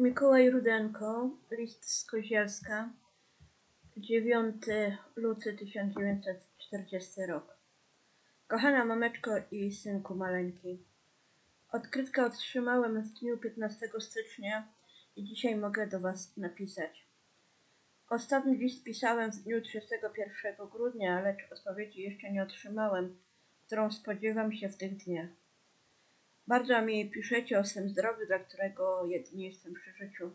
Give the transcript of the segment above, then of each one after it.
Mikołaj Rudenko, list z Kozielska, 9 luty 1940 rok. Kochana mameczko i synku maleńki, odkrytkę otrzymałem w dniu 15 stycznia i dzisiaj mogę do Was napisać. Ostatni list pisałem w dniu 31 grudnia, lecz odpowiedzi jeszcze nie otrzymałem, którą spodziewam się w tych dniach. Bardzo mi piszecie o swym zdrowiu, dla którego jedynie jestem przy życiu.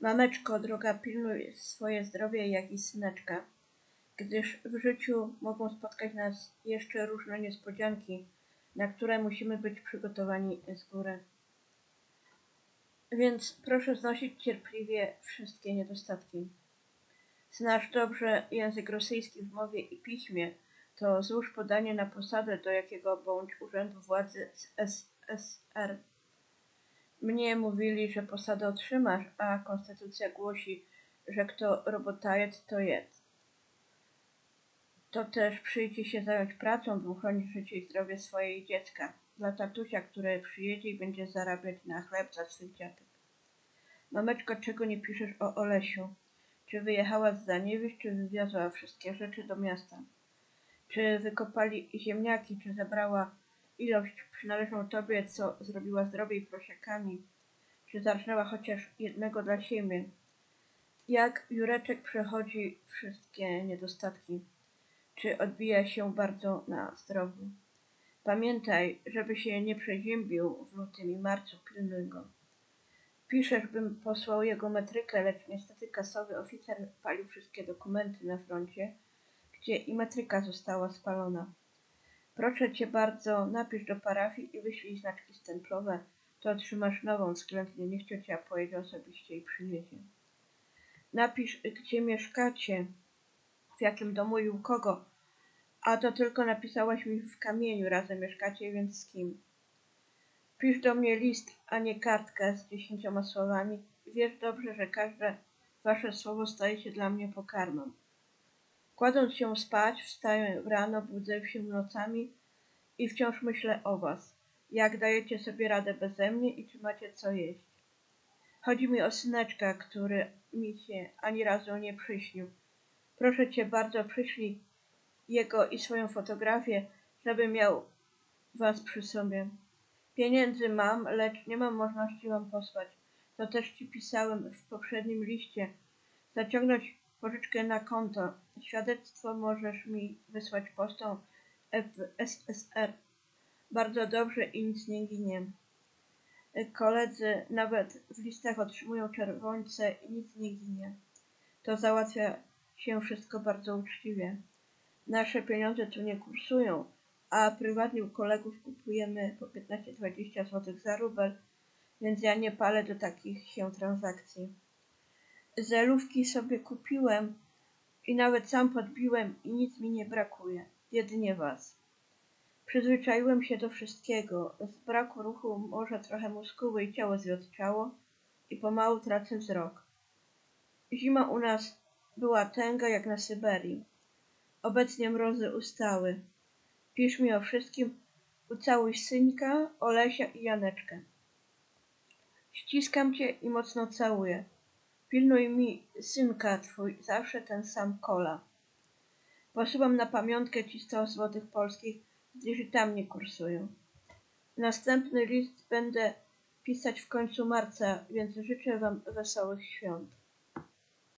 Mameczko, droga, pilnuj swoje zdrowie, jak i syneczka, gdyż w życiu mogą spotkać nas jeszcze różne niespodzianki, na które musimy być przygotowani z góry. Więc proszę znosić cierpliwie wszystkie niedostatki. Znasz dobrze język rosyjski w mowie i piśmie, to złóż podanie na posadę do jakiego bądź urzędu władzy z Mnie mówili, że posadę otrzymasz, a konstytucja głosi, że kto robotajec, to jest. To też przyjdzie się zająć pracą, by uchronić życie i zdrowie swojej dziecka. Dla tatusia, który przyjedzie i będzie zarabiać na chleb za swych dziadek. Mameczko, czego nie piszesz o Olesiu? Czy wyjechała z Zaniewisz, czy wywiozła wszystkie rzeczy do miasta? Czy wykopali ziemniaki, czy zebrała ilość przynależną tobie, co zrobiła zdrowiej prosiakami? Czy zarżnęła chociaż jednego dla siebie? Jak Jureczek przechodzi wszystkie niedostatki? Czy odbija się bardzo na zdrowiu? Pamiętaj, żeby się nie przeziębił w lutym i marcu, pilnuj go. Piszesz, bym posłał jego metrykę, lecz niestety kasowy oficer palił wszystkie dokumenty na froncie, gdzie i metryka została spalona. Proszę cię bardzo, napisz do parafii i wyślij znaczki stemplowe, to otrzymasz nową względnie, niech ciocia pojedzie osobiście i przywiezie. Napisz, gdzie mieszkacie, w jakim domu i u kogo, a to tylko napisałaś mi w kamieniu, razem mieszkacie, więc z kim. Pisz do mnie list, a nie kartkę z dziesięcioma słowami. Wiesz dobrze, że każde wasze słowo staje się dla mnie pokarmem. Kładąc się spać, wstaję rano, budzę się nocami i wciąż myślę o was. Jak dajecie sobie radę beze mnie i czy macie co jeść. Chodzi mi o syneczka, który mi się ani razu nie przyśnił. Proszę cię bardzo, przyślij jego i swoją fotografię, żeby miał was przy sobie. Pieniędzy mam, lecz nie mam możliwości wam posłać. To też ci pisałem w poprzednim liście. Zaciągnąć pożyczkę na konto. Świadectwo możesz mi wysłać postą w SSR. Bardzo dobrze i nic nie ginie. Koledzy nawet w listach otrzymują czerwońce i nic nie ginie. To załatwia się wszystko bardzo uczciwie. Nasze pieniądze tu nie kursują, a prywatnie u kolegów kupujemy po 15-20 zł za rubel, więc ja nie palę do takich się transakcji. Zelówki sobie kupiłem i nawet sam podbiłem i nic mi nie brakuje, jedynie was. Przyzwyczaiłem się do wszystkiego. Z braku ruchu może trochę muskuły i ciało zwiotczało i pomału tracę wzrok. Zima u nas była tęga jak na Syberii. Obecnie mrozy ustały. Pisz mi o wszystkim, ucałuj synka, Olesia i Janeczkę. Ściskam cię i mocno całuję. Pilnuj mi synka twój, zawsze ten sam kola. Posyłam na pamiątkę ci sto złotych polskich, i tam nie kursują. Następny list będę pisać w końcu marca, więc życzę wam wesołych świąt.